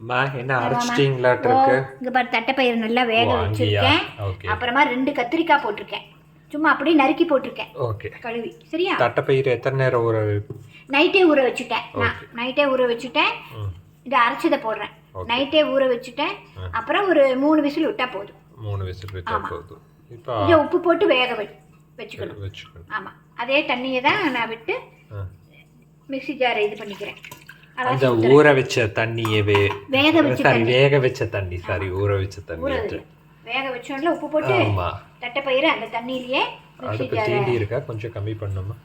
அம்மா என்ன அரைச்சிட்டீங்களாட்டு இருக்கு? இங்க பாரு தட்டைப்பயிறு நல்லா வேக? வச்சிருக்கேன். அப்புறமா ரெண்டு கத்திரிக்காய் போட்டிருக்கேன். சும்மா அப்படியே நறுக்கி போட்டிருக்கேன். ஓகே. கழுவி. சரியா? தட்டைப்பயிறு எத்தனை நேரம் ஊற நைட்டே ஊற வச்சுட்டேன். நான் நைட்டே ஊற வச்சுட்டேன். இதை அரைச்சதை போடுறேன். நைட்டே ஊற வச்சுட்டேன். அப்புறம் ஒரு மூணு விசில் விட்டா போதும். மூணு விசில் வச்சா போதும். இப்போ கொஞ்சம் உப்பு போட்டு வேக வச்சுக்கணும். வச்சுக்கணும். ஆமாம் அதே தண்ணியை தான் நான் விட்டு ஆ. மிக்ஸி ஜாரை இது பண்ணிக்கிறேன். அந்த ஊற வச்ச தண்ணியை வே வேக வச்ச சாரி வேக வச்ச தண்ணி சாரி ஊற வச்ச தண்ணி வேக வச்சோம்ல உப்பு போட்டு ஆமா. தட்டைப்பயிறு அந்த தண்ணியிலேயே அடுப்பு தீண்டி இருக்கா கொஞ்சம் கம்மி பண்ணுமா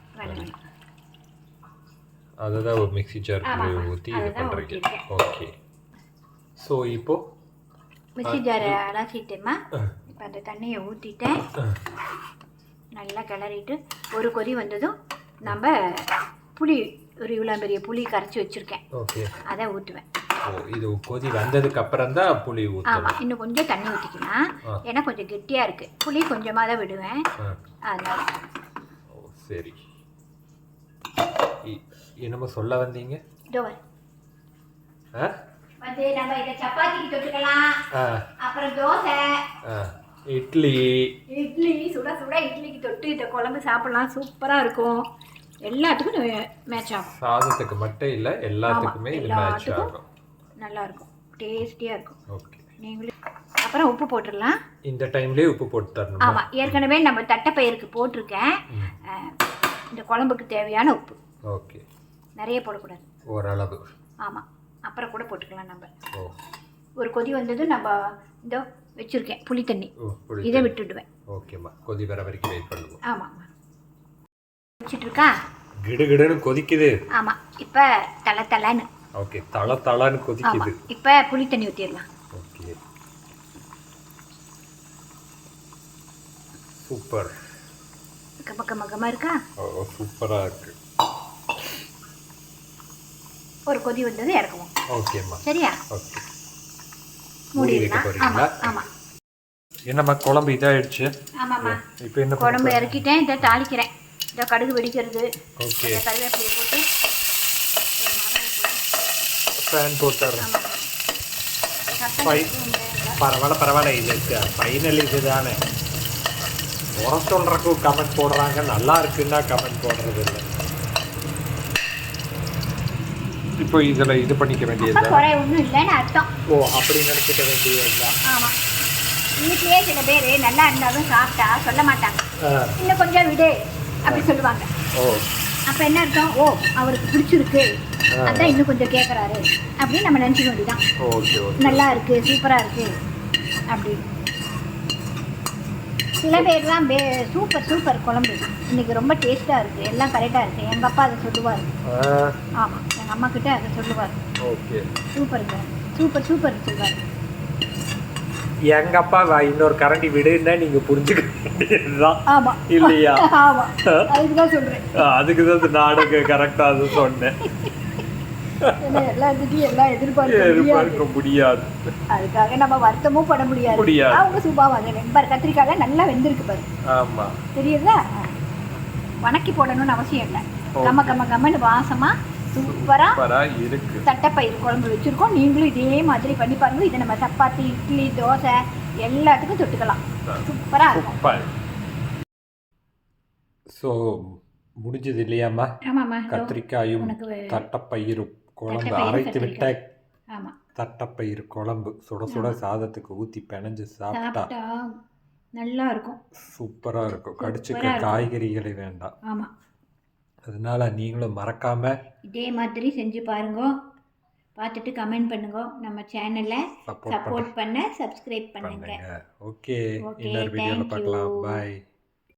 அதுதான் ஒரு மிக்ஸி ஜாருக்கு ஆமாம்மா. ஊற்றி இது பண்ணுறீங்க. ஓகே. ஸோ இப்போ மிக்ஸி ஜாரை அலசிட்டேம்மா. இப்போ அந்த தண்ணியை ஊற்றிட்டேன் நல்லா கிளறிட்டு ஒரு கொதி வந்ததும் நம்ம புளி ஒரு இவ்வளோ பெரிய புளி கரைச்சி வச்சுருக்கேன். ஓகே அதை ஊற்றுவேன் ஓ இது கொதி வந்ததுக்கு அப்புறம் தான் புளி ஆமாம் இன்னும் கொஞ்சம் தண்ணி ஊற்றிக்கலாம். ஏன்னா கொஞ்சம் கெட்டியாக இருக்குது புளி கொஞ்சமாக தான் விடுவேன். அதனால ஓ சரி. என்னமோ சொல்ல வந்தீங்க? இதோ. ஆ? வந்து நம்ம இதை சப்பாத்திக்கு தொட்டுக்கலாம் அப்புறம் தோசை. இட்லி. இட்லி சுட சுட இட்லிக்கு தொட்டு இந்த குழம்பு சாப்பிடலாம். சூப்பராக இருக்கும். எல்லாத்துக்கும் மேட்ச் ஆகும். சாதத்துக்கு மட்டும் இல்லை எல்லாத்துக்குமே இது மேட்ச். ஆகும். நல்லா இருக்கும் டேஸ்டியாக இருக்கும். ஓகே நீங்களும் அப்புறம் உப்பு போட்டுடலாம். இந்த டைம்லயே உப்பு போட்டு தரணுமா? ஆமாம் ஏற்கனவே நம்ம தட்டைப்பயிருக்கு போட்டிருக்கேன். இந்த குழம்புக்கு தேவையான உப்பு. ஓகே நிறைய போடக்கூடாது. ஓரளவு. ஆமாம் அப்புறம் கூட போட்டுக்கலாம் நம்ம. ஒரு கொதி வந்ததும் நம்ம இதோ வச்சுருக்கேன் புளி தண்ணி இதை விட்டுடுவேன். ஓகேம்மா கொதி வர வரைக்கும் வெயிட் பண்ணுவோம். ஆமாம் இருக்கா கிடுகிடுன்னு கொதிக்குது. ஆமாம் இப்போ தலை தலைன்னு. ஓகே தளன்னு ஆமாம் கொதிக்குது. இப்போ புளி தண்ணி ஊற்றிடலாம் ஓகே. சூப்பர். கம்ம கம்ம இருக்கா? ஓ சூப்பராக இருக்கு. ஒரு கொதி வந்தது இறக்குவோம். ஓகேம்மா. சரியா? ஓகே. மூடி வைக்க போறீங்களா? ஆமாம் என்னம்மா குழம்பு இதாயிடுச்சு? ஆமாம்மா. இப்போ என்ன குழம்பு இறக்கிட்டேன் இதை தாளிக்கிறேன். இதை கடுகு வெடிக்கிறது. ஓகே இந்த கருவேப்பிலையை போட்டு ஃபேன் போட்டுறேன். பரவாயில்ல பரவாயில்ல. இது ஃபைனல் இதுதானே. குறை சொல்றதுக்கு கமெண்ட் போடுறாங்க. நல்லா இருக்குன்னா கமெண்ட் போடுறது இல்லை. இப்போ இதில் இது பண்ணிக்க குறை ஒன்றும் இல்லைன்னு அர்த்தம். ஓ அப்படி நினச்சிக்க வேண்டியதுதான் ஆமாம் வீட்லயே சில பேர் நல்லா இருந்தாலும் சாப்பிட்டா சொல்ல மாட்டாங்க. இன்னும் கொஞ்சம் விடு. அப்படி சொல்லுவாங்க. ஓ. அப்போ என்ன அர்த்தம்? ஓ அவருக்கு பிடிச்சிருக்கு. அதான் இன்னும் கொஞ்சம் கேட்குறாரு அப்படின்னு நம்ம நினச்சிக்க வேண்டியதான் நல்லா இருக்கு சூப்பராக இருக்கு. அப்படி. சில பேர்லாம் பே சூப்பர் சூப்பர் குழம்பு. இன்னைக்கு ரொம்ப டேஸ்ட்டாக இருக்குது எல்லாம் கரெக்டாக இருக்குது எங்கள் அப்பா அதை சொல்லுவார். ஆமாம் எங்கள் அம்மா கிட்ட அதை சொல்லுவார். ஓகே. சூப்பருங்க சூப்பர் சூப்பர் சொல்லுவார். எங்க அப்பா இன்னொரு கரண்டி விடுன்னா நீங்க புரிஞ்சுக்க இல்லையா? அதுக்கு தான் நானும் கரெக்டா அது சொன்னேன். எதிர்பார்க்க முடியாது. அதுக்காக நம்ம வருத்தமும் பட முடியாது. முடியாது. அவங்க சுபாவாங்க பாரு கத்திரிக்காய் நல்லா வெந்திருக்கு பாரு. ஆமா. தெரியுதா? வணக்கி போடணும்னு அவசியம் இல்லை. கம்ம கம்ம கம்மன்னு வாசமா சூப்பரா சூப்பரா இருக்கு. தட்டைப்பயிர் குழம்பு வச்சிருக்கோம். நீங்களும் இதே மாதிரி பண்ணி பாருங்க. இதை நம்ம சப்பாத்தி இட்லி தோசை எல்லாத்துக்கும் தொட்டுக்கலாம். சூப்பரா இருக்கும். ஸோ முடிஞ்சது இல்லையாம்மா? ஆமாம்மா. கத்திரிக்காயும் தட்டப்பயிறு குழம்பு அரைத்து விட்ட ஆமா. தட்டப்பயிறு குழம்பு. சுட சுட சாதத்துக்கு ஊத்தி பிணைஞ்சு சாப்பிட்டா நல்லா இருக்கும். சூப்பரா இருக்கும். கடிச்சுக்க. காய்கறிகளை காய்கறிகளே வேண்டாம். ஆமா. அதனால நீங்களும் மறக்காம இதே மாதிரி செஞ்சு பாருங்க. பார்த்துட்டு கமெண்ட் பண்ணுங்க. நம்ம சேனலை சப்போர்ட் பண்ண. சப்ஸ்கிரைப் பண்ணுங்க. ஓகே இன்னொரு thank பார்க்கலாம்.